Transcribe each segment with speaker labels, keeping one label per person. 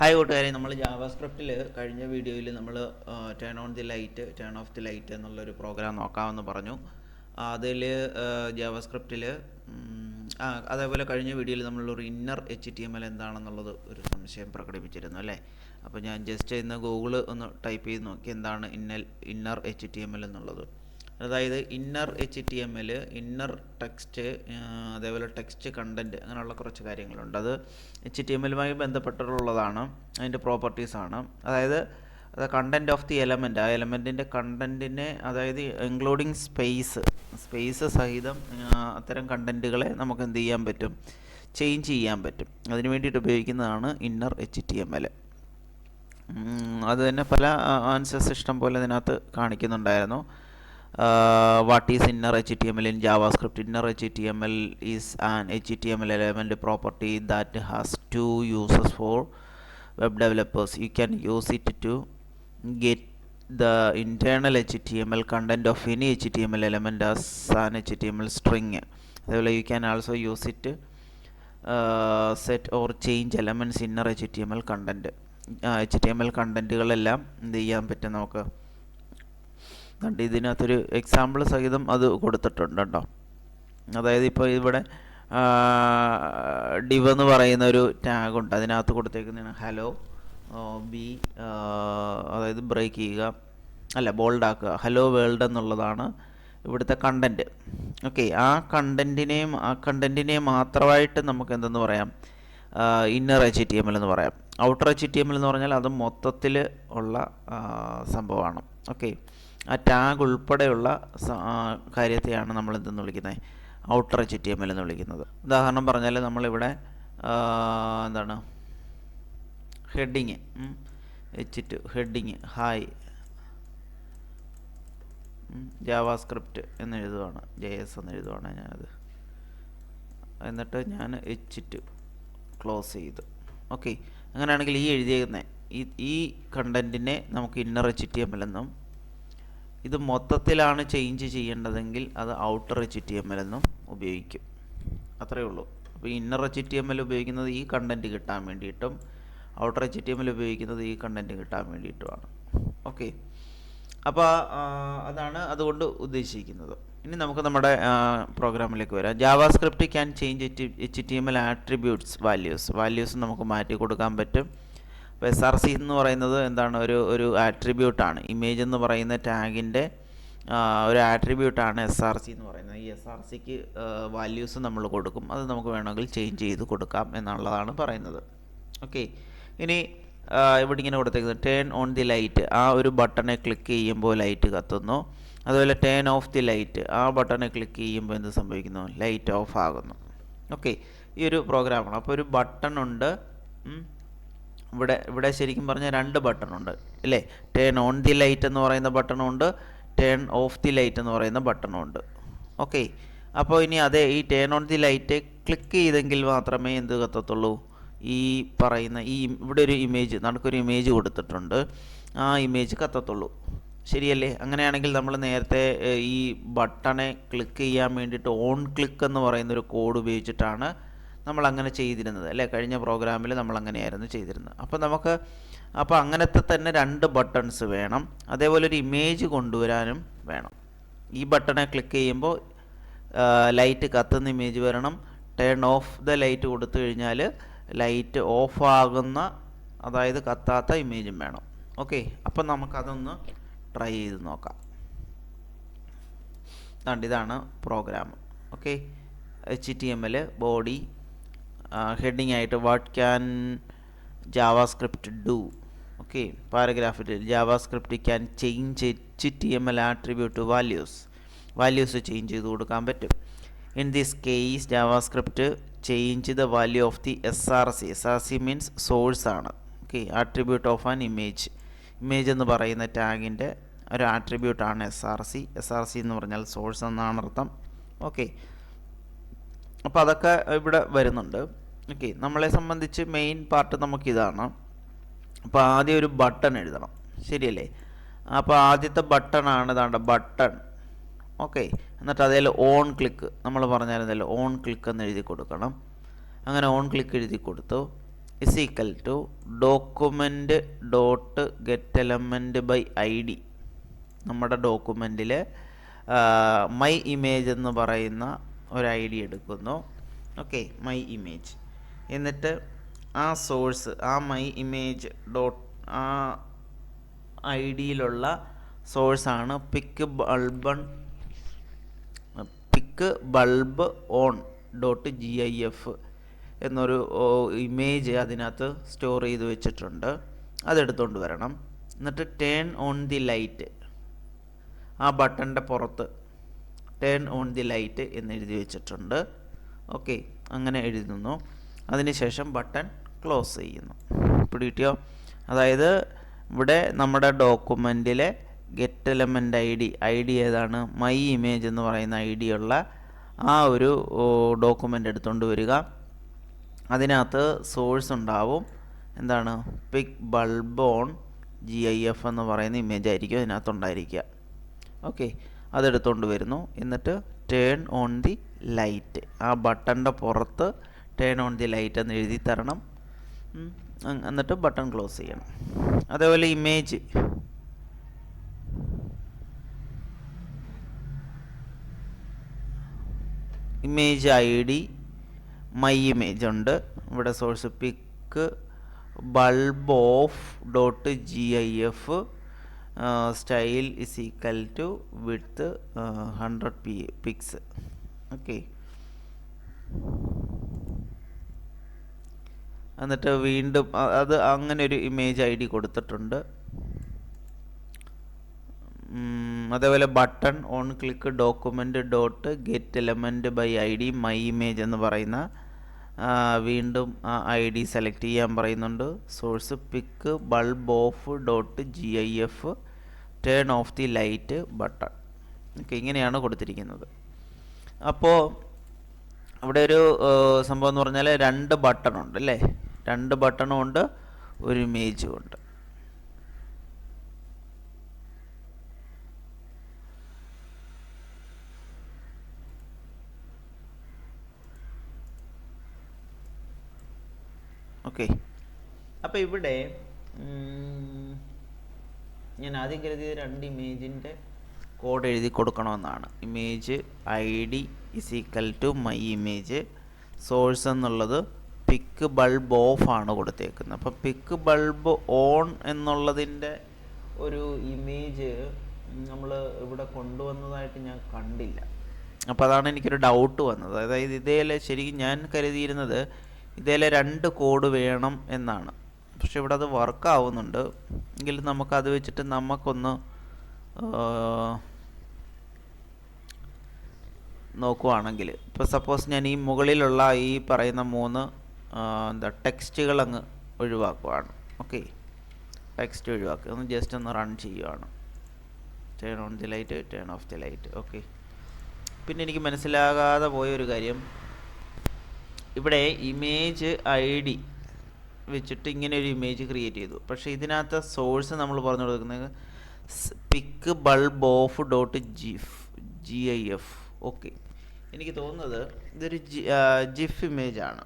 Speaker 1: Hi കൂട്ടുകാരെ. നമ്മൾ ജാവാസ്ക്രിപ്റ്റിൽ കഴിഞ്ഞ വീഡിയോയിൽ നമ്മൾ turn on the light turn off the light എന്നുള്ളൊരു പ്രോഗ്രാം നോക്കാമെന്ന് പറഞ്ഞു. അതിൽ ജാവാസ്ക്രിപ്റ്റിൽ അതേപോലെ കഴിഞ്ഞ വീഡിയോയിൽ നമ്മളൊരു inner H T M L എന്താണെന്നുള്ളത് ഒരു സംശയം പ്രകടിപ്പിച്ചിരുന്നു അല്ലേ? അപ്പോൾ ഞാൻ ജസ്റ്റ് ഇന്ന് ഗൂഗിൾ ഒന്ന് ടൈപ്പ് ചെയ്ത് നോക്കി എന്താണ് ഇന്നൽ inner H T M L എന്നുള്ളത്. അതായത് inner H T M L inner text അതേപോലെ ടെക്സ്റ്റ് കണ്ടന്റ് അങ്ങനെയുള്ള കുറച്ച് കാര്യങ്ങളുണ്ട്. അത് എച്ച് ടി എം എല്ലുമായി ബന്ധപ്പെട്ടിട്ടുള്ളതാണ് അതിന്റെ പ്രോപ്പർട്ടീസാണ് അതായത് അത് കണ്ടന്റ് ഓഫ് ദി എലമെന്റ് ആ എലമെന്റിന്റെ കണ്ടന്റിനെ അതായത് ഇൻക്ലൂഡിങ് സ്പേസ് സ്പേസ് സഹിതം അത്തരം കണ്ടന്റുകളെ നമുക്ക് എന്ത് ചെയ്യാൻ പറ്റും? ചേഞ്ച് ചെയ്യാൻ പറ്റും. അതിന് വേണ്ടിയിട്ട് ഉപയോഗിക്കുന്നതാണ് inner H T M L അത് തന്നെ പല ആൻസേഴ്സ് ഇഷ്ടം പോലെ അതിനകത്ത് കാണിക്കുന്നുണ്ടായിരുന്നു. What is inner H T M L in JavaScript inner H T M L is an H T M L element property that has two uses for web developers you can use it to get the internal HTML content of any HTML element as an HTML string. അതേപോലെ can also use it set or change elements inner H T M L content H T M L കണ്ടന്റുകളെല്ലാം എന്ത് ചെയ്യാൻ പറ്റും നമുക്ക്? കണ്ട് ഇതിനകത്തൊരു example സഹിതം അത് കൊടുത്തിട്ടുണ്ട് കേട്ടോ. അതായത് ഇപ്പോൾ ഇവിടെ ഡിവ് എന്ന് പറയുന്ന ഒരു ടാഗുണ്ട് അതിനകത്ത് കൊടുത്തേക്കുന്നതാണ് ഹലോ ബി അതായത് ബ്രേക്ക് ചെയ്യുക അല്ല ബോൾഡ് ആക്കുക. ഹലോ വേൾഡ് എന്നുള്ളതാണ് ഇവിടുത്തെ കണ്ടന്റ് ഓക്കെ ആ കണ്ടന്റിനെയും ആ കണ്ടന്റിനെ മാത്രമായിട്ട് നമുക്ക് എന്തെന്ന് പറയാം? Inner H T M L എന്ന് പറയാം. Outer H T M L എന്ന് പറഞ്ഞാൽ അത് മൊത്തത്തിൽ ഉള്ള സംഭവമാണ്. ഓക്കെ ആ ടാഗ് ഉൾപ്പെടെയുള്ള കാര്യത്തെയാണ് നമ്മൾ എന്തെന്ന് വിളിക്കുന്നത്? Outer H T M L എന്ന് വിളിക്കുന്നത്. ഉദാഹരണം പറഞ്ഞാൽ നമ്മളിവിടെ എന്താണ്? Heading H two heading hi JavaScript എന്ന് എഴുതുവാണ്. ജെ എസ് എന്ന് എഴുതുവാണ് ഞാനത്. എന്നിട്ട് ഞാൻ എച്ച് ടു ക്ലോസ് ചെയ്തു. ഓക്കെ അങ്ങനെയാണെങ്കിൽ ഈ എഴുതിയേക്കുന്ന ഈ ഈ കണ്ടന്റിനെ നമുക്ക് inner H T M L എന്നും ഇത് മൊത്തത്തിലാണ് ചേഞ്ച് ചെയ്യേണ്ടതെങ്കിൽ അത് outer H T M L എന്നും ഉപയോഗിക്കും. അത്രയേ ഉള്ളൂ. അപ്പോൾ inner H T M L ഉപയോഗിക്കുന്നത് ഈ കണ്ടന്റ് കിട്ടാൻ വേണ്ടിയിട്ടും outer H T M L ഉപയോഗിക്കുന്നത് ഈ കണ്ടന്റ് കിട്ടാൻ വേണ്ടിയിട്ടുമാണ്. ഓക്കെ അപ്പോൾ അതാണ് അതുകൊണ്ട് ഉദ്ദേശിക്കുന്നത്. ഇനി നമുക്ക് നമ്മുടെ പ്രോഗ്രാമിലേക്ക് വരാം. JavaScript can change H T M L attributes values values നമുക്ക് മാറ്റി കൊടുക്കാൻ പറ്റും. അപ്പോൾ എസ് ആർ സി എന്ന് പറയുന്നത് എന്താണ്? ഒരു ഒരു ആട്രിബ്യൂട്ടാണ് ഇമേജ് എന്ന് പറയുന്ന ടാഗിന്റെ ഒരു ആട്രിബ്യൂട്ടാണ് എസ് ആർ സി എന്ന് പറയുന്നത്. ഈ എസ് ആർ സിക്ക് വാല്യൂസ് നമ്മൾ കൊടുക്കും. അത് നമുക്ക് വേണമെങ്കിൽ ചേഞ്ച് ചെയ്ത് കൊടുക്കാം എന്നുള്ളതാണ് പറയുന്നത്. ഓക്കെ ഇനി ഇവിടെ ഇങ്ങനെ കൊടുത്തേക്കുന്നത്. ടേൺ ഓൺ ദി ലൈറ്റ് ആ ഒരു ബട്ടണെ ക്ലിക്ക് ചെയ്യുമ്പോൾ ലൈറ്റ് കത്തുന്നു. അതുപോലെ ടേൺ ഓഫ് ദി ലൈറ്റ് ആ ബട്ടണെ ക്ലിക്ക് ചെയ്യുമ്പോൾ എന്ത് സംഭവിക്കുന്നു? ലൈറ്റ് ഓഫ് ആകുന്നു. ഓക്കെ ഈ ഒരു പ്രോഗ്രാമാണ് അപ്പോൾ ഒരു ബട്ടൺ ഉണ്ട്. ഇവിടെ ഇവിടെ ശരിക്കും പറഞ്ഞാൽ രണ്ട് ബട്ടണുണ്ട് അല്ലേ ടേൺ ഓൺ ദി ലൈറ്റ് എന്ന് പറയുന്ന ബട്ടണുണ്ട് ടേൺ ഓഫ് ദി ലൈറ്റ് എന്ന് പറയുന്ന ബട്ടണുണ്ട്. ഓക്കെ അപ്പോൾ ഇനി അതേ ഈ turn on the light click ചെയ്തെങ്കിൽ മാത്രമേ എന്ത് കത്തത്തുള്ളൂ? ഈ പറയുന്ന ഈ ഇവിടെ ഒരു ഇമേജ് നമുക്കൊരു ഇമേജ് കൊടുത്തിട്ടുണ്ട്. ആ ഇമേജ് കത്തത്തുള്ളൂ. ശരിയല്ലേ? അങ്ങനെയാണെങ്കിൽ നമ്മൾ നേരത്തെ ഈ ബട്ടണെ ക്ലിക്ക് ചെയ്യാൻ വേണ്ടിയിട്ട് ഓൺ ക്ലിക്ക് എന്ന് പറയുന്ന ഒരു കോഡ് ഉപയോഗിച്ചിട്ടാണ് നമ്മൾ അങ്ങനെ ചെയ്തിരുന്നത്. അല്ലേ? കഴിഞ്ഞ പ്രോഗ്രാമിൽ നമ്മൾ അങ്ങനെയായിരുന്നു ചെയ്തിരുന്നത്. അപ്പോൾ നമുക്ക് അപ്പോൾ അങ്ങനത്തെ തന്നെ രണ്ട് ബട്ടൺസ് വേണം. അതേപോലെ ഒരു ഇമേജ് കൊണ്ടുവരാനും വേണം. ഈ ബട്ടണെ ക്ലിക്ക് ചെയ്യുമ്പോൾ ലൈറ്റ് കത്തുന്ന ഇമേജ് വരണം. ടേൺ ഓഫ് ദ ലൈറ്റ് കൊടുത്തു കഴിഞ്ഞാൽ ലൈറ്റ് ഓഫ് ആകുന്ന അതായത് കത്താത്ത ഇമേജും വേണം. ഓക്കെ? അപ്പം നമുക്കതൊന്ന് ട്രൈ ചെയ്ത് നോക്കാം. ഇതാണ് program. Okay? H T M L body heading ആയിട്ട് what can JavaScript do okay പാരഗ്രാഫിൽ JavaScript can change H T M L attribute values values change ചെയ്ത് കൊടുക്കാൻ പറ്റും. In this case JavaScript change the value of the S R C S R C means source ആണ്. Okay attribute of an image image എന്ന് പറയുന്ന ടാഗിന്റെ ഒരു ആട്രിബ്യൂട്ടാണ് S R C S R C എന്ന് പറഞ്ഞാൽ സോഴ്സ് എന്നാണ് അർത്ഥം. ഓക്കെ അപ്പോൾ അതൊക്കെ ഇവിടെ വരുന്നുണ്ട്. ഓക്കെ നമ്മളെ സംബന്ധിച്ച് മെയിൻ പാർട്ട് നമുക്കിതാണ്. അപ്പോൾ ആദ്യം ഒരു ബട്ടൺ എഴുതണം. ശരിയല്ലേ? അപ്പോൾ ആദ്യത്തെ ബട്ടൺ ആണ് ഇതാണ്ട് ബട്ടൺ ഓക്കെ എന്നിട്ട് അതിൽ ഓൺ ക്ലിക്ക് നമ്മൾ പറഞ്ഞായിരുന്നല്ലോ ഓൺ ക്ലിക്ക് എന്ന് എഴുതി കൊടുക്കണം. അങ്ങനെ ഓൺ ക്ലിക്ക് എഴുതി കൊടുത്തു. Is equal to document dot get element by I D നമ്മുടെ ഡോക്യുമെന്റിൽ മൈ ഇമേജ് എന്ന് പറയുന്ന ഒരു ഐ ഡി എടുക്കുന്നു. ഓക്കെ മൈ ഇമേജ് എന്നിട്ട് ആ സോഴ്സ് ആ മൈ ഇമേജ് ഡോട്ട് ആ ഐ ഡിയിലുള്ള സോഴ്സാണ് pic bulb on pic bulb on dot G I F എന്നൊരു ഇമേജ് അതിനകത്ത് സ്റ്റോർ ചെയ്ത് വെച്ചിട്ടുണ്ട്. അതെടുത്തുകൊണ്ട് വരണം. എന്നിട്ട് ടേൺ ഓൺ ദി ലൈറ്റ് ആ ബട്ടന്റെ പുറത്ത് ടേൺ ഓൺ ദി ലൈറ്റ് എന്ന് എഴുതി വെച്ചിട്ടുണ്ട്. ഓക്കെ അങ്ങനെ എഴുതുന്നു. അതിനുശേഷം ബട്ടൺ ക്ലോസ് ചെയ്യുന്നു. പിടികിട്ടിയോ? അതായത് ഇവിടെ നമ്മുടെ ഡോക്യുമെന്റിലെ get element I D I D ഏതാണ്? മൈ ഇമേജ് എന്ന് പറയുന്ന ഐ ഡി ഉള്ള ആ ഒരു ഡോക്യുമെന്റ് എടുത്തുകൊണ്ട് വരിക. അതിനകത്ത് സോഴ്സ് ഉണ്ടാവും. എന്താണ്? Pic bulb on G I F എന്ന് പറയുന്ന ഇമേജ് ആയിരിക്കും അതിനകത്ത് ഉണ്ടായിരിക്കുക ഓക്കെ അതെടുത്തുകൊണ്ട് വരുന്നു. എന്നിട്ട് ടേൺ ഓൺ ദി ലൈറ്റ് ആ ബട്ടന്റെ പുറത്ത് ടേൺ ഓൺ ദി ലൈറ്റ് എന്ന് എഴുതി തരണം. എന്നിട്ട് ബട്ടൺ ക്ലോസ് ചെയ്യണം. അതേപോലെ image image I D my image ഉണ്ട്. ഇവിടെ source pic bulb off dot G I F style is equal to with hundred P pix okay എന്നിട്ട് വീണ്ടും അത് അങ്ങനെ ഒരു ഇമേജ് ഐ ഡി കൊടുത്തിട്ടുണ്ട്. അതേപോലെ button on click document dot get element by I D my image എന്ന് പറയുന്ന വീണ്ടും ആ ഐ ഡി സെലക്ട് ചെയ്യാൻ പറയുന്നുണ്ട്. Source pic bulb off dot G I F turn off the light button okay ഇങ്ങനെയാണ് കൊടുത്തിരിക്കുന്നത്. അപ്പോൾ അവിടെ ഒരു സംഭവം എന്ന് പറഞ്ഞാൽ രണ്ട് ബട്ടണുണ്ട് അല്ലേ? രണ്ട് ബട്ടണും ഉണ്ട് ഒരു ഇമേജും ഉണ്ട്. ഓക്കെ അപ്പോൾ ഇവിടെ ഞാൻ ആദ്യം കരുതിയത് രണ്ട് ഇമേജിന്റെ കോഡ് എഴുതി കൊടുക്കണമെന്നാണ്. Image I D is equal to my image source എന്നുള്ളത് പിക്ക് ബൾബ് ഓഫ് ആണ് കൊടുത്തേക്കുന്നത്. അപ്പോൾ പിക്ക് ബൾബ് ഓൺ എന്നുള്ളതിന്റെ ഒരു ഇമേജ് നമ്മൾ ഇവിടെ കൊണ്ടുവന്നതായിട്ട് ഞാൻ കണ്ടില്ല. അപ്പോൾ അതാണ് എനിക്കൊരു ഡൗട്ട് വന്നത്. അതായത് ഇതേലെ ശരിക്കും ഞാൻ കരുതിയിരുന്നത് ഇതേലെ രണ്ട് കോഡ് വേണം എന്നാണ്. പക്ഷെ ഇവിടെ അത് വർക്ക് ആവുന്നുണ്ട് എങ്കിലും നമുക്കത് വെച്ചിട്ട് നമുക്കൊന്ന് നോക്കുവാണെങ്കിൽ. ഇപ്പോൾ സപ്പോസ് ഞാൻ ഈ മുകളിലുള്ള ഈ പറയുന്ന മൂന്ന് എന്താ ടെക്സ്റ്റുകൾ അങ്ങ് ഒഴിവാക്കുവാണ്. ഓക്കെ. ടെക്സ്റ്റ് ഒഴിവാക്കുക. ഒന്ന് ജസ്റ്റ് ഒന്ന് റൺ ചെയ്യുവാണ്. Turn on the light turn off the light okay. പിന്നെ എനിക്ക് മനസ്സിലാകാതെ പോയ ഒരു കാര്യം. ഇവിടെ ഇമേജ് ഐ ഡി വെച്ചിട്ട് ഇങ്ങനെ ഒരു ഇമേജ് ക്രിയേറ്റ് ചെയ്തു. പക്ഷേ ഇതിനകത്ത് സോഴ്സ് നമ്മൾ പറഞ്ഞു കൊടുക്കുന്നത് pic bulb off dot gif G I F okay എനിക്ക് തോന്നുന്നത് ഇതൊരു ജി ജിഫ് ഇമേജ് ആണ്.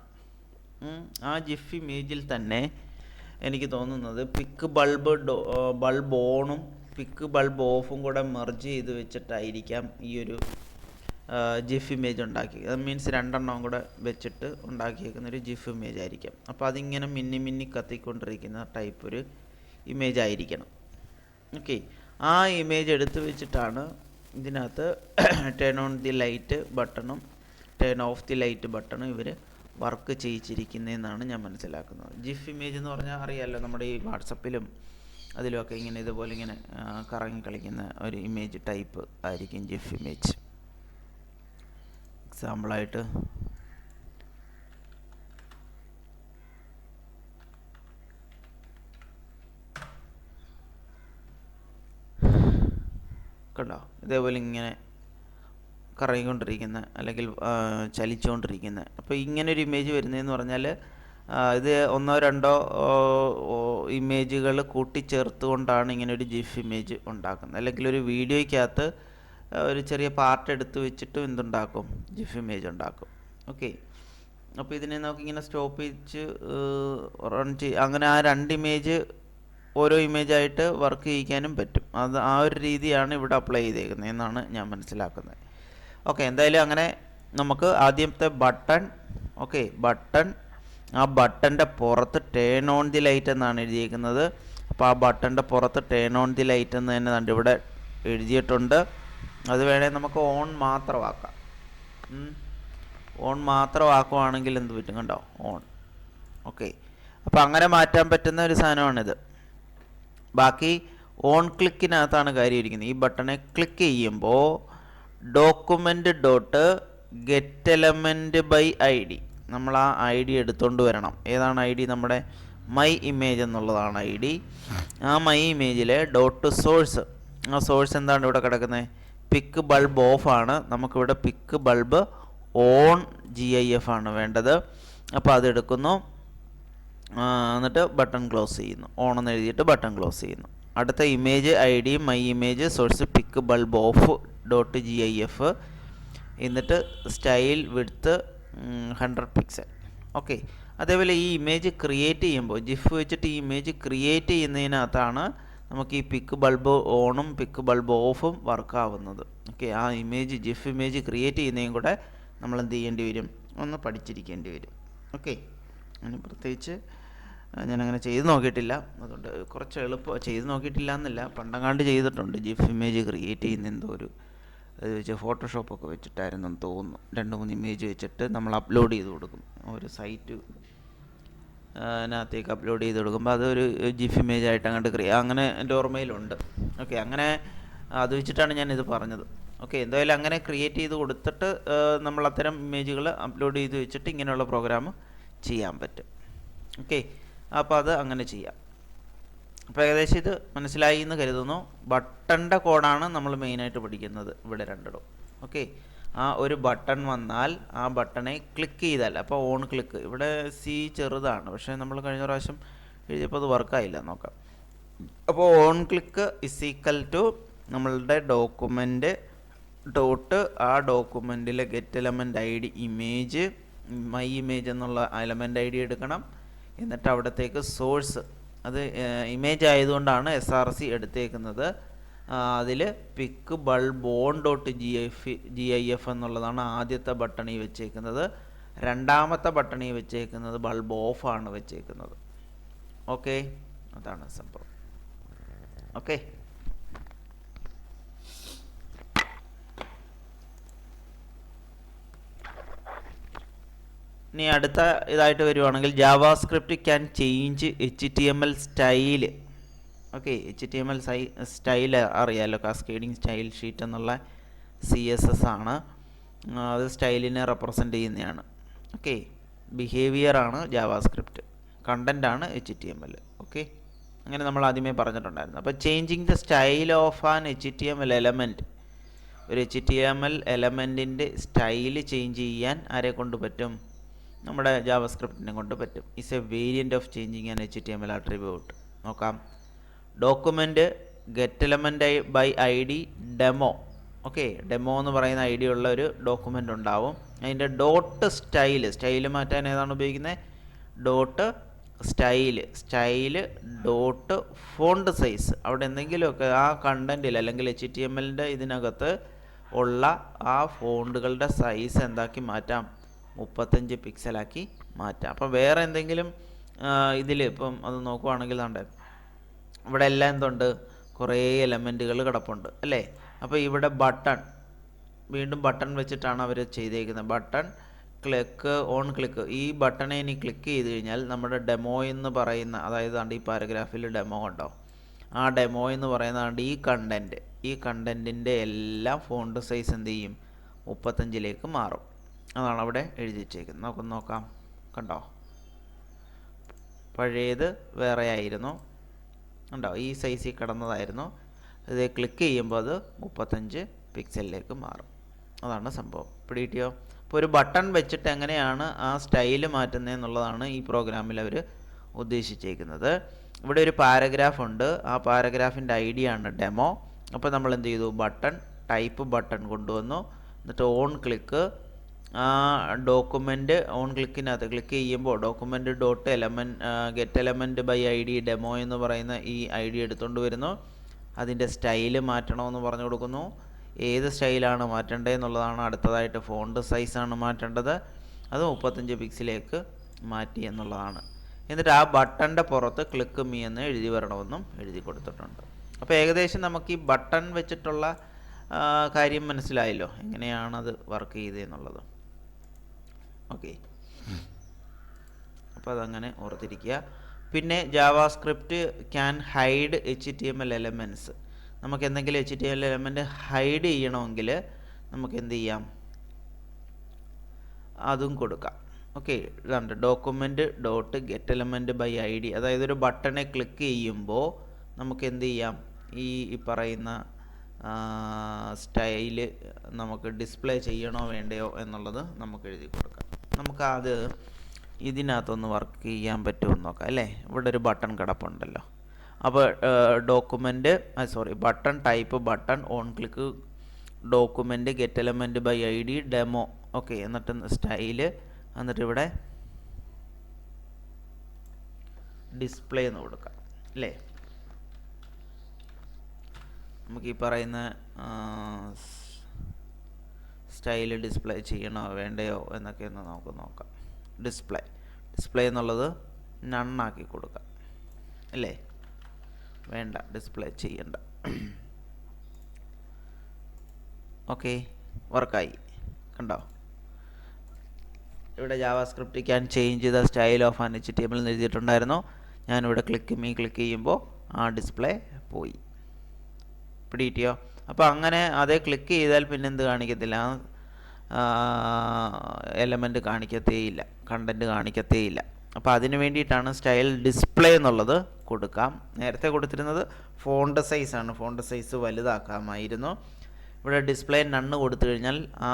Speaker 1: ആ ജിഫ് ഇമേജിൽ തന്നെ എനിക്ക് തോന്നുന്നത് പിക്ക് ബൾബ് ഡോ ബൾബ് ഓണും പിക്ക് ബൾബ് ഓഫും കൂടെ മെർജ് ചെയ്ത് വെച്ചിട്ടായിരിക്കാം ഈ ഒരു ജിഫ് ഇമേജ് ഉണ്ടാക്കി. അത് മീൻസ് രണ്ടെണ്ണവും കൂടെ വെച്ചിട്ട് ഉണ്ടാക്കിയേക്കുന്ന ഒരു ജിഫ് ഇമേജ് ആയിരിക്കും. അപ്പോൾ അതിങ്ങനെ മിന്നി മിന്നി കത്തിക്കൊണ്ടിരിക്കുന്ന ടൈപ്പ് ഒരു ഇമേജ് ആയിരിക്കണം. ഓക്കെ ആ ഇമേജ് എടുത്ത് വെച്ചിട്ടാണ് ഇതിനകത്ത് ടേൺ ഓൺ ദി ലൈറ്റ് ബട്ടണും ടേൺ ഓഫ് ദി ലൈറ്റ് ബട്ടണും ഇവർ വർക്ക് ചെയ്യിച്ചിരിക്കുന്നതെന്നാണ് ഞാൻ മനസ്സിലാക്കുന്നത്. ജിഫ് ഇമേജ് എന്ന് പറഞ്ഞാൽ അറിയാമല്ലോ നമ്മുടെ ഈ വാട്സപ്പിലും അതിലുമൊക്കെ ഇങ്ങനെ ഇതുപോലെ ഇങ്ങനെ കറങ്ങി കളിക്കുന്ന ഒരു ഇമേജ് ടൈപ്പ് ആയിരിക്കും ജിഫ് ഇമേജ് എക്സാമ്പിളായിട്ട് കണ്ടോ? ഇതേപോലെ ഇങ്ങനെ കറങ്ങിക്കൊണ്ടിരിക്കുന്ന അല്ലെങ്കിൽ ചലിച്ചുകൊണ്ടിരിക്കുന്ന. അപ്പോൾ ഇങ്ങനെ ഒരു ഇമേജ് വരുന്നതെന്ന് പറഞ്ഞാൽ ഇത് ഒന്നോ രണ്ടോ ഇമേജുകൾ കൂട്ടിച്ചേർത്തുകൊണ്ടാണ് ഇങ്ങനെ ഒരു ജിഫ് ഇമേജ് ഉണ്ടാക്കുന്നത്. അല്ലെങ്കിൽ ഒരു വീഡിയോയ്ക്കകത്ത് ഒരു ചെറിയ പാർട്ട് എടുത്ത് വെച്ചിട്ടും എന്തുണ്ടാക്കും? ജിഫ് ഇമേജ് ഉണ്ടാക്കും. ഓക്കെ അപ്പോൾ ഇതിനെ നമുക്കിങ്ങനെ സ്റ്റോപ്പ് ചെയ്ച്ച് റൺ ചെയ് അങ്ങനെ ആ രണ്ട് ഇമേജ് ഓരോ ഇമേജ് ആയിട്ട് വർക്ക് ചെയ്യിക്കാനും പറ്റും. അത് ആ ഒരു രീതിയാണ് ഇവിടെ അപ്ലൈ ചെയ്തേക്കുന്നത് എന്നാണ് ഞാൻ മനസ്സിലാക്കുന്നത്. ഓക്കെ എന്തായാലും അങ്ങനെ നമുക്ക് ആദ്യത്തെ ബട്ടൺ ഓക്കെ ബട്ടൺ ആ ബട്ടന്റെ പുറത്ത് ടേൺ ഓൺ ദി ലൈറ്റ് എന്നാണ് എഴുതിയിരിക്കുന്നത് അപ്പോൾ ആ ബട്ടന്റെ പുറത്ത് ടേൺ ഓൺ ദി ലൈറ്റ് എന്ന് തന്നെ ഇവിടെ എഴുതിയിട്ടുണ്ട്. അത് വേണേൽ നമുക്ക് ഓൺ മാത്രമാക്കാം. ഓൺ മാത്രമാക്കുവാണെങ്കിൽ എന്ത് പറ്റും കണ്ടോ? ഓൺ. ഓക്കെ. അപ്പോൾ അങ്ങനെ മാറ്റാൻ പറ്റുന്ന ഒരു സാധനമാണിത്. ബാക്കി ഓൺ ക്ലിക്കിനകത്താണ് കാര്യം ഇരിക്കുന്നത് ഈ ബട്ടണെ ക്ലിക്ക് ചെയ്യുമ്പോൾ document dot get element by I D നമ്മൾ ആ ഐ ഡി എടുത്തുകൊണ്ട് വരണം. ഏതാണ് ഐ ഡി? നമ്മുടെ മൈ ഇമേജ് എന്നുള്ളതാണ് ഐ ഡി. ആ മൈ ഇമേജിലെ ഡോട്ട് സോഴ്സ് ആ സോഴ്സ് എന്താണ് ഇവിടെ കിടക്കുന്നത്? പിക്ക് ബൾബ് ഓഫ് ആണ്. നമുക്കിവിടെ pic bulb on G I F ആണ് വേണ്ടത്. അപ്പോൾ അതെടുക്കുന്നു എന്നിട്ട് ബട്ടൺ ക്ലോസ് ചെയ്യുന്നു. ഓൺ എന്ന് എഴുതിയിട്ട് ബട്ടൺ ക്ലോസ് ചെയ്യുന്നു. അടുത്ത image I D my image source pic bulb off dot G I F എന്നിട്ട് style width hundred pixel okay അതേപോലെ ഈ ഇമേജ് ക്രിയേറ്റ് ചെയ്യുമ്പോൾ ജിഫ് വെച്ചിട്ട് ഈ ഇമേജ് ക്രിയേറ്റ് ചെയ്യുന്നതിനകത്താണ് നമുക്ക് ഈ പിക്ക് ബൾബ് ഓണും പിക്ക് ബൾബ് ഓഫും വർക്കാവുന്നത് ഓക്കെ ആ ഇമേജ് ജിഫ് ഇമേജ് ക്രിയേറ്റ് ചെയ്യുന്നതും കൂടെ നമ്മൾ എന്ത് ചെയ്യേണ്ടി വരും? ഒന്ന് പഠിച്ചിരിക്കേണ്ടി വരും. ഓക്കെ അതിന് പ്രത്യേകിച്ച് ഞാനങ്ങനെ ചെയ്ത് നോക്കിയിട്ടില്ല. അതുകൊണ്ട് കുറച്ച് എളുപ്പം ചെയ്ത് നോക്കിയിട്ടില്ല എന്നല്ല പണ്ടങ്ങാണ്ട് ചെയ്തിട്ടുണ്ട്. ജിഫ് ഇമേജ് ക്രിയേറ്റ് ചെയ്യുന്ന എന്തോ ഒരു അത് വെച്ച് ഫോട്ടോഷോപ്പൊക്കെ വെച്ചിട്ടായിരുന്നു തോന്നുന്നു. രണ്ട് മൂന്ന് ഇമേജ് വെച്ചിട്ട് നമ്മൾ അപ്ലോഡ് ചെയ്ത് കൊടുക്കും. ഒരു സൈറ്റ് അതിനകത്തേക്ക് അപ്ലോഡ് ചെയ്ത് കൊടുക്കുമ്പോൾ അതൊരു ജിഫ് ഇമേജ് ആയിട്ട് അങ്ങോട്ട് ക്രിയ അങ്ങനെ എന്റെ ഓർമ്മയിലുണ്ട്. ഓക്കെ അങ്ങനെ അത് വെച്ചിട്ടാണ് ഞാനിത് പറഞ്ഞത്. ഓക്കെ എന്തായാലും അങ്ങനെ ക്രിയേറ്റ് ചെയ്ത് കൊടുത്തിട്ട് നമ്മൾ അത്തരം ഇമേജുകൾ അപ്ലോഡ് ചെയ്ത് വെച്ചിട്ട് ഇങ്ങനെയുള്ള പ്രോഗ്രാം ചെയ്യാൻ പറ്റും. ഓക്കെ അപ്പോൾ അത് അങ്ങനെ ചെയ്യാം. അപ്പോൾ ഏകദേശം ഇത് മനസ്സിലായി എന്ന് കരുതുന്നു. ബട്ടന്റെ കോഡാണ് നമ്മൾ മെയിനായിട്ട് പഠിക്കുന്നത്. ഇവിടെ രണ്ടിടും. ഓക്കെ ആ ഒരു ബട്ടൺ വന്നാൽ ആ ബട്ടണെ ക്ലിക്ക് ചെയ്താൽ. അപ്പോൾ ഓൺ ക്ലിക്ക് ഇവിടെ സി ചെറുതാണ്. പക്ഷേ നമ്മൾ കഴിഞ്ഞ പ്രാവശ്യം എഴുതിയപ്പോൾ അത് വർക്കായില്ല നോക്കാം. അപ്പോൾ on click is equal to നമ്മളുടെ ഡോക്യുമെന്റ് ഡോട്ട് ആ ഡോക്യുമെന്റിലെ get element I D image my image എന്നുള്ള എലമെന്റ് ഐ ഡി എടുക്കണം. എന്നിട്ട് അവിടത്തേക്ക് സോഴ്സ് അത് ഇമേജ് ആയതുകൊണ്ടാണ് എസ് ആർ സി എടുത്തേക്കുന്നത്. അതിൽ pic bulb on dot G F G I F എന്നുള്ളതാണ് ആദ്യത്തെ ബട്ടണിൽ വെച്ചേക്കുന്നത്. രണ്ടാമത്തെ ബട്ടണിൽ വെച്ചേക്കുന്നത് ബൾബ് ഓഫാണ് വെച്ചേക്കുന്നത്. ഓക്കെ അതാണ് സംഭവം. ഓക്കെ ഇനി അടുത്ത ഇതായിട്ട് വരുവാണെങ്കിൽ JavaScript can change H T M L style okay H T M L psi style അറിയാമല്ലോ കാസ്കേഡിങ് സ്റ്റൈൽ ഷീറ്റ് എന്നുള്ള സി എസ് എസ് ആണ്. അത് സ്റ്റൈലിനെ റെപ്രസെന്റ് ചെയ്യുന്നതാണ്. ഓക്കെ ബിഹേവിയർ ആണ് ജാവാസ്ക്രിപ്റ്റ് കണ്ടന്റ് ആണ് H T M L okay അങ്ങനെ നമ്മൾ ആദ്യമേ പറഞ്ഞിട്ടുണ്ടായിരുന്നു. അപ്പോൾ changing the style of an H T M L element ഒരു എച്ച് ടി എം എൽ എലമെന്റിന്റെ സ്റ്റൈൽ ചേഞ്ച് ചെയ്യാൻ ആരെ കൊണ്ട് പറ്റും? നമ്മുടെ ജാവാസ്ക്രിപ്റ്റിനെ കൊണ്ട് പറ്റും. Is a variant of changing an H T M L attribute നോക്കാം. Document get element by I D demo okay demo എന്ന് പറയുന്ന ഐ ഡി ഉള്ള ഒരു ഡോക്യുമെന്റ് ഉണ്ടാവും. അതിന്റെ ഡോട്ട് സ്റ്റൈൽ സ്റ്റൈൽ മാറ്റാൻ ഏതാണ് ഉപയോഗിക്കുന്നത്? Dot style style dot font size അവിടെ എന്തെങ്കിലുമൊക്കെ ആ കണ്ടന്റിൽ അല്ലെങ്കിൽ എച്ച് ടി എം എല്ലിന്റെ ഇതിനകത്ത് ഉള്ള ആ ഫോണ്ടുകളുടെ സൈസ് എന്താക്കി മാറ്റാം? മുപ്പത്തഞ്ച് പിക്സലാക്കി മാറ്റാം. അപ്പോൾ വേറെ എന്തെങ്കിലും ഇതിൽ ഇപ്പം അത് നോക്കുവാണെങ്കിൽ താണ്ടെ ഇവിടെ എല്ലാം എന്തുണ്ട്? കുറേ എലമെന്റുകൾ കിടപ്പുണ്ട് അല്ലേ? അപ്പോൾ ഇവിടെ ബട്ടൺ വീണ്ടും ബട്ടൺ വെച്ചിട്ടാണ് അവർ ചെയ്തേക്കുന്നത്. ബട്ടൺ ക്ലിക്ക് ഓൺ ക്ലിക്ക് ഈ ബട്ടണെ ഇനി ക്ലിക്ക് ചെയ്ത് കഴിഞ്ഞാൽ നമ്മുടെ ഡെമോ എന്ന് പറയുന്ന അതായത് ഈ പാരഗ്രാഫിൽ ഡെമോ ഉണ്ടോ ആ ഡെമോ എന്ന് പറയുന്നതാണ്ട് ഈ കണ്ടന്റ് ഈ കണ്ടന്റിന്റെ എല്ലാം ഫോണ്ട് സൈസ് എന്ത് ചെയ്യും? മുപ്പത്തഞ്ചിലേക്ക് മാറും. അതാണ് അവിടെ എഴുതി വെച്ചേക്കുന്നത്. നമുക്കൊന്ന് നോക്കാം. കണ്ടോ? പഴയത് വേറെ ആയിരുന്നു ഉണ്ടോ? ഈ സൈസിൽ കിടന്നതായിരുന്നു. ഇത് ക്ലിക്ക് ചെയ്യുമ്പോൾ അത് മുപ്പത്തഞ്ച് പിക്സലിലേക്ക് മാറും. അതാണ് സംഭവം. പിടികിട്ടിയോ? അപ്പോൾ ഒരു ബട്ടൺ വെച്ചിട്ട് എങ്ങനെയാണ് ആ സ്റ്റൈൽ മാറ്റുന്നത് എന്നുള്ളതാണ് ഈ പ്രോഗ്രാമിൽ അവർ ഉദ്ദേശിച്ചേക്കുന്നത്. ഇവിടെ ഒരു പാരഗ്രാഫ് ഉണ്ട്. ആ പാരഗ്രാഫിന്റെ ഐഡിയ ആണ് ഡെമോ അപ്പോൾ നമ്മൾ എന്ത് ചെയ്തു? ബട്ടൺ ടൈപ്പ് ബട്ടൺ കൊണ്ടുവന്നു. എന്നിട്ട് ഓൺ ക്ലിക്ക് ആ ഡോക്യുമെന്റ് ഓൺ ക്ലിക്കിനകത്ത് ക്ലിക്ക് ചെയ്യുമ്പോൾ document dot element get element by I D demo എന്ന് പറയുന്ന ഈ ഐ ഡി എടുത്തുകൊണ്ട് വരുന്നു. അതിന്റെ സ്റ്റൈൽ മാറ്റണമെന്ന് പറഞ്ഞു കൊടുക്കുന്നു. ഏത് സ്റ്റൈലാണ് മാറ്റേണ്ടത് എന്നുള്ളതാണ് അടുത്തതായിട്ട് ഫോണ്ട് സൈസാണ് മാറ്റേണ്ടത്. അത് മുപ്പത്തഞ്ച് പിക്സിലേക്ക് മാറ്റി എന്നുള്ളതാണ്. എന്നിട്ട് ആ ബട്ടന്റെ പുറത്ത് ക്ലിക്ക് മീ എന്ന് എഴുതി വരണമെന്നും എഴുതി കൊടുത്തിട്ടുണ്ട്. അപ്പോൾ ഏകദേശം നമുക്ക് ഈ ബട്ടൺ വെച്ചിട്ടുള്ള കാര്യം മനസ്സിലായല്ലോ. എങ്ങനെയാണത് വർക്ക് ചെയ്തതെന്നുള്ളത് ഓക്കെ അപ്പോൾ അതങ്ങനെ ഓർത്തിരിക്കുക. പിന്നെ JavaScript can hide H T M L elements നമുക്ക് എന്തെങ്കിലും H T M L element hide ചെയ്യണമെങ്കിൽ നമുക്ക് എന്ത് ചെയ്യാം? അതും കൊടുക്കാം. ഓക്കെ ഇതാണ് document dot get element by I D അതായത് ഒരു ബട്ടണെ ക്ലിക്ക് ചെയ്യുമ്പോൾ നമുക്ക് എന്ത് ചെയ്യാം? ഈ ഈ പറയുന്ന സ്റ്റൈൽ നമുക്ക് ഡിസ്പ്ലേ ചെയ്യണോ വേണ്ടയോ എന്നുള്ളത് നമുക്ക് എഴുതി കൊടുക്കാം. നമുക്ക് അത് ഇതിനകത്തൊന്ന് വർക്ക് ചെയ്യാൻ പറ്റുമെന്ന് നോക്കാം അല്ലേ? ഇവിടെ ഒരു ബട്ടൺ കിടപ്പുണ്ടല്ലോ. അപ്പോൾ document sorry button type button on click document get element by I D demo okay എന്നിട്ട് സ്റ്റൈൽ എന്നിട്ട് ഇവിടെ ഡിസ്പ്ലേ എന്ന് കൊടുക്കാം അല്ലേ? നമുക്ക് ഈ പറയുന്ന സ്റ്റൈൽ ഡിസ്പ്ലേ ചെയ്യണോ വേണ്ടയോ എന്നൊക്കെ ഒന്ന് നമുക്ക് നോക്കാം. ഡിസ്പ്ലേ. ഡിസ്പ്ലേ എന്നുള്ളത് നണ്ണാക്കി കൊടുക്കാം. അല്ലേ? വേണ്ട ഡിസ്പ്ലേ ചെയ്യണ്ട. ഓക്കെ വർക്കായി. കണ്ടോ? ഇവിടെ JavaScript can change the style of an H T എമ്മിൽ എഴുതിയിട്ടുണ്ടായിരുന്നു. ഞാനിവിടെ ക്ലിക്ക് മീ ക്ലിക്ക് ചെയ്യുമ്പോൾ ആ ഡിസ്പ്ലേ പോയി. പിടിയിട്ടിയോ അപ്പോൾ അങ്ങനെ അതേ ക്ലിക്ക് ചെയ്താൽ പിന്നെ എന്ത് കാണിക്കത്തില്ല? എലമെന്റ് കാണിക്കത്തേയില്ല കണ്ടന്റ് കാണിക്കത്തേയില്ല. അപ്പോൾ അതിന് വേണ്ടിയിട്ടാണ് സ്റ്റൈൽ ഡിസ്പ്ലേ എന്നുള്ളത് കൊടുക്കാം. നേരത്തെ കൊടുത്തിരുന്നത് ഫോണ്ട് സൈസാണ് ഫോണ്ട് സൈസ് വലുതാക്കാമായിരുന്നു. ഇവിടെ ഡിസ്പ്ലേ നണ്ണ് കൊടുത്തു കഴിഞ്ഞാൽ ആ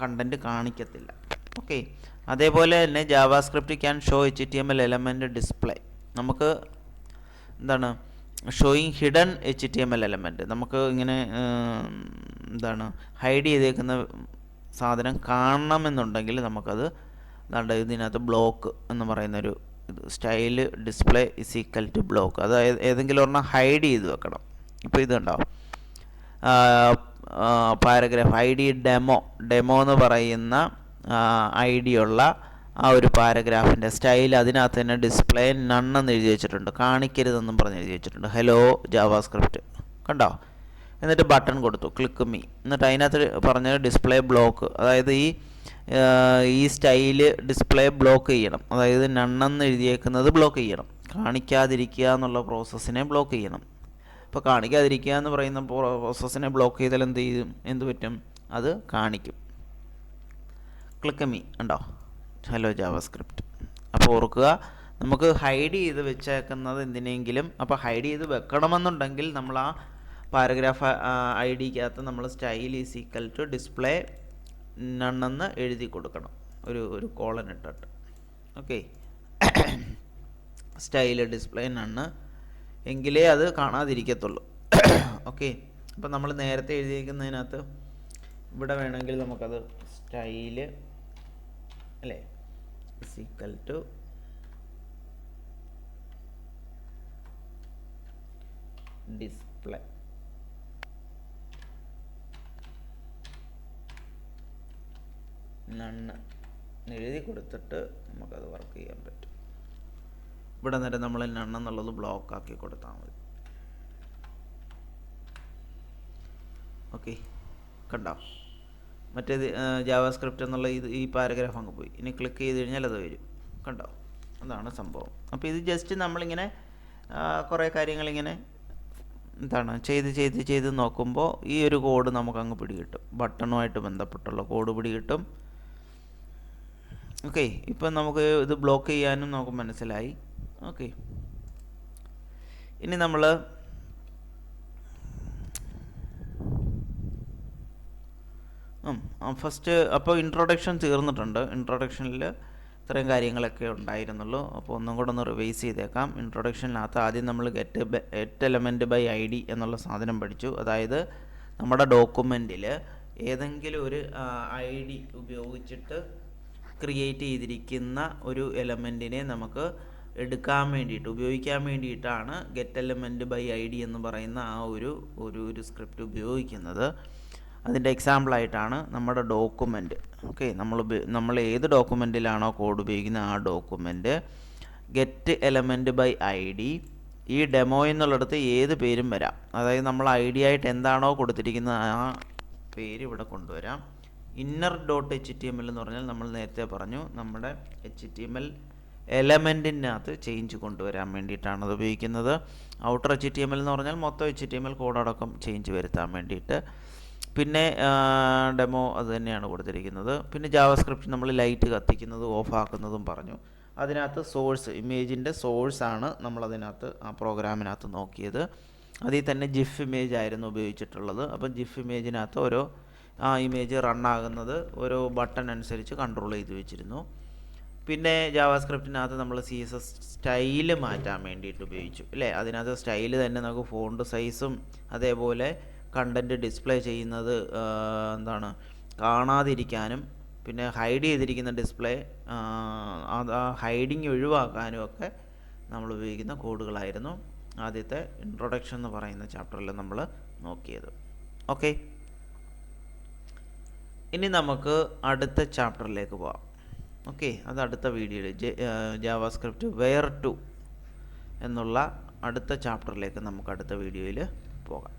Speaker 1: കണ്ടന്റ് കാണിക്കത്തില്ല. ഓക്കെ അതേപോലെ തന്നെ JavaScript can show H T M L element display നമുക്ക് എന്താണ്? Showing hidden H T M L element നമുക്ക് ഇങ്ങനെ എന്താണ് ഹൈഡ് ചെയ്തേക്കുന്ന സാധനം കാണണമെന്നുണ്ടെങ്കിൽ നമുക്കത് നല്ല ഇതിനകത്ത് ബ്ലോക്ക് എന്ന് പറയുന്നൊരു ഇത് style display is equal to block അതായത് ഏതെങ്കിലും ഒരെണ്ണം ഹൈഡ് ചെയ്ത് വെക്കണം. ഇപ്പോൾ ഇതുണ്ടോ paragraph I D demo demo എന്ന് പറയുന്ന ഐ ഡി ഉള്ള ആ ഒരു പാരഗ്രാഫിന്റെ സ്റ്റൈൽ അതിനകത്ത് തന്നെ ഡിസ്പ്ലേ നണ്ണെന്ന് എഴുതി വെച്ചിട്ടുണ്ട്. കാണിക്കരുതെന്നും പറഞ്ഞ് എഴുതി വെച്ചിട്ടുണ്ട്. ഹലോ ജാവാസ്ക്രിപ്റ്റ് കണ്ടോ? എന്നിട്ട് ബട്ടൺ കൊടുത്തു. ക്ലിക്ക് മീ എന്നിട്ട് അതിനകത്ത് പറഞ്ഞ ഡിസ്പ്ലേ ബ്ലോക്ക് അതായത് ഈ ഈ സ്റ്റൈൽ ഡിസ്പ്ലേ ബ്ലോക്ക് ചെയ്യണം. അതായത് നണ്ണെന്ന് എഴുതിയേക്കുന്നത് ബ്ലോക്ക് ചെയ്യണം. കാണിക്കാതിരിക്കുക എന്നുള്ള പ്രോസസ്സിനെ ബ്ലോക്ക് ചെയ്യണം. ഇപ്പോൾ കാണിക്കാതിരിക്കുക എന്ന് പറയുന്ന പ്രോസസ്സിനെ ബ്ലോക്ക് ചെയ്താൽ എന്ത് ചെയ്യും? എന്ത് പറ്റും? അത് കാണിക്കും. ക്ലിക്ക് മീ ഉണ്ടോ ഹലോ ജാവാസ്ക്രിപ്റ്റ് അപ്പോൾ ഓർക്കുക നമുക്ക് ഹൈഡ് ചെയ്ത് വെച്ചേക്കുന്നത് എന്തിനെങ്കിലും അപ്പോൾ ഹൈഡ് ചെയ്ത് വെക്കണമെന്നുണ്ടെങ്കിൽ നമ്മൾ ആ പാരഗ്രാഫ് ഐ ഡിക്കകത്ത് നമ്മൾ style is equal to display നണ്ണെന്ന് എഴുതി കൊടുക്കണം. ഒരു ഒരു കോളൻ ഇട്ടിട്ട്. ഓക്കെ സ്റ്റൈൽ ഡിസ്പ്ലേ നണ്ണ് എങ്കിലേ അത് കാണാതിരിക്കത്തുള്ളൂ. ഓക്കെ അപ്പം നമ്മൾ നേരത്തെ എഴുതിയിരിക്കുന്നതിനകത്ത് ഇവിടെ വേണമെങ്കിൽ നമുക്കത് സ്റ്റൈൽ അല്ലേ? ഈക്വൽ ടു ഡിസ്പ്ലേ നണ്ണ് എഴുതി കൊടുത്തിട്ട് നമുക്കത് വർക്ക് ചെയ്യാൻ പറ്റും. ഇവിടെ നേരം നമ്മൾ ബ്ലോക്ക് ആക്കി കൊടുത്താൽ മതി. ഓക്കെ കണ്ടോ? മറ്റേത് ജാവാസ്ക്രിപ്റ്റ് എന്നുള്ള ഇത് ഈ പാരഗ്രാഫ് അങ്ങ് പോയി. ഇനി ക്ലിക്ക് ചെയ്ത് കഴിഞ്ഞാൽ അത് വരും. കണ്ടോ? അതാണ് സംഭവം. അപ്പോൾ ഇത് ജസ്റ്റ് നമ്മളിങ്ങനെ കുറേ കാര്യങ്ങളിങ്ങനെ എന്താണ് ചെയ്ത് ചെയ്ത് ചെയ്ത് നോക്കുമ്പോൾ ഈ ഒരു കോഡ് നമുക്കങ്ങ് പിടികിട്ടും. ബട്ടണുമായിട്ട് ബന്ധപ്പെട്ടുള്ള കോഡ് പിടികിട്ടും. ഓക്കെ ഇപ്പം നമുക്ക് ഇത് ബ്ലോക്ക് ചെയ്യാനും നമുക്ക് മനസ്സിലായി. ഓക്കെ ഇനി നമ്മൾ ഫസ്റ്റ് അപ്പോൾ ഇൻട്രൊഡക്ഷൻ തീർന്നിട്ടുണ്ട്. ഇൻട്രൊഡക്ഷനിൽ ഇത്രയും കാര്യങ്ങളൊക്കെ ഉണ്ടായിരുന്നുള്ളൂ. അപ്പോൾ ഒന്നും കൂടെ ഒന്ന് റിവൈസ് ചെയ്തേക്കാം. ഇൻട്രൊഡക്ഷനിനകത്ത് ആദ്യം നമ്മൾ get get element by I D എന്നുള്ള സാധനം പഠിച്ചു. അതായത് നമ്മുടെ ഡോക്യുമെന്റിൽ ഏതെങ്കിലും ഒരു ഐ ഡി ഉപയോഗിച്ചിട്ട് ക്രിയേറ്റ് ചെയ്തിരിക്കുന്ന ഒരു എലമെന്റിനെ നമുക്ക് എടുക്കാൻ വേണ്ടിയിട്ട് ഉപയോഗിക്കാൻ വേണ്ടിയിട്ടാണ് get element by I D എന്ന് പറയുന്ന ആ ഒരു ഒരു ഒരു സ്ക്രിപ്റ്റ് ഉപയോഗിക്കുന്നത്. അതിന്റെ എക്സാമ്പിളായിട്ടാണ് നമ്മുടെ ഡോക്യുമെന്റ് ഓക്കെ നമ്മൾ നമ്മൾ ഏത് ഡോക്യുമെന്റിലാണോ കോഡ് ഉപയോഗിക്കുന്നത് ആ document get element by I D ഈ ഡെമോ എന്നുള്ളിടത്ത് ഏത് പേരും വരാം. അതായത് നമ്മൾ ഐ ഡി ആയിട്ട് എന്താണോ കൊടുത്തിരിക്കുന്നത് ആ പേര് ഇവിടെ കൊണ്ടുവരാം. Inner dot H T M L എന്ന് പറഞ്ഞാൽ നമ്മൾ നേരത്തെ പറഞ്ഞു നമ്മുടെ എച്ച് ടി എം എൽ എലമെന്റിനകത്ത് ചേഞ്ച് കൊണ്ടുവരാൻ വേണ്ടിയിട്ടാണ് അത് ഉപയോഗിക്കുന്നത്. Outer H T M L എന്ന് പറഞ്ഞാൽ മൊത്തം എച്ച് ടി എം എൽ കോഡടക്കം ചേഞ്ച് വരുത്താൻ വേണ്ടിയിട്ട്. പിന്നെ ഡെമോ അത് തന്നെയാണ് കൊടുത്തിരിക്കുന്നത്. പിന്നെ ജാവാസ്ക്രിപ്റ്റ് നമ്മൾ ലൈറ്റ് കത്തിക്കുന്നതും ഓഫ് ആക്കുന്നതും പറഞ്ഞു. അതിനകത്ത് സോഴ്സ് ഇമേജിന്റെ സോഴ്സാണ് നമ്മളതിനകത്ത് ആ പ്രോഗ്രാമിനകത്ത് നോക്കിയത്. അതിൽ തന്നെ ജിഫ് ഇമേജ് ആയിരുന്നു ഉപയോഗിച്ചിട്ടുള്ളത്. അപ്പം ജിഫ് ഇമേജിനകത്ത് ഓരോ ആ ഇമേജ് റണ്ണാകുന്നത് ഒരു ബട്ടൺ അനുസരിച്ച് കൺട്രോൾ ചെയ്ത് വെച്ചിരുന്നു. പിന്നെ ജാവാസ്ക്രിപ്റ്റിനകത്ത് നമ്മൾ സി എസ് എസ് സ്റ്റൈൽ മാറ്റാൻ വേണ്ടിയിട്ട് ഉപയോഗിച്ചു. അല്ലേ? അതിനകത്ത് സ്റ്റൈൽ തന്നെ നമുക്ക് ഫോണ്ട് സൈസും അതേപോലെ കണ്ടന്റ് ഡിസ്പ്ലേ ചെയ്യുന്നത് എന്താണ് കാണാതിരിക്കാനും പിന്നെ ഹൈഡ് ചെയ്തിരിക്കുന്ന ഡിസ്പ്ലേ അത് ആ ഹൈഡിങ് ഒഴിവാക്കാനും ഒക്കെ നമ്മൾ ഉപയോഗിക്കുന്ന കോഡുകളായിരുന്നു ആദ്യത്തെ ഇൻട്രൊഡക്ഷൻ എന്ന് പറയുന്ന ചാപ്റ്ററിൽ നമ്മൾ നോക്കിയത്. ഓക്കെ ഇനി നമുക്ക് അടുത്ത ചാപ്റ്ററിലേക്ക് പോവാം. ഓക്കെ അത് അടുത്ത വീഡിയോയിൽ ജാവാ സ്ക്രിപ്റ്റ് വെയർ ടു എന്നുള്ള അടുത്ത ചാപ്റ്ററിലേക്ക് നമുക്ക് അടുത്ത വീഡിയോയിൽ പോകാം.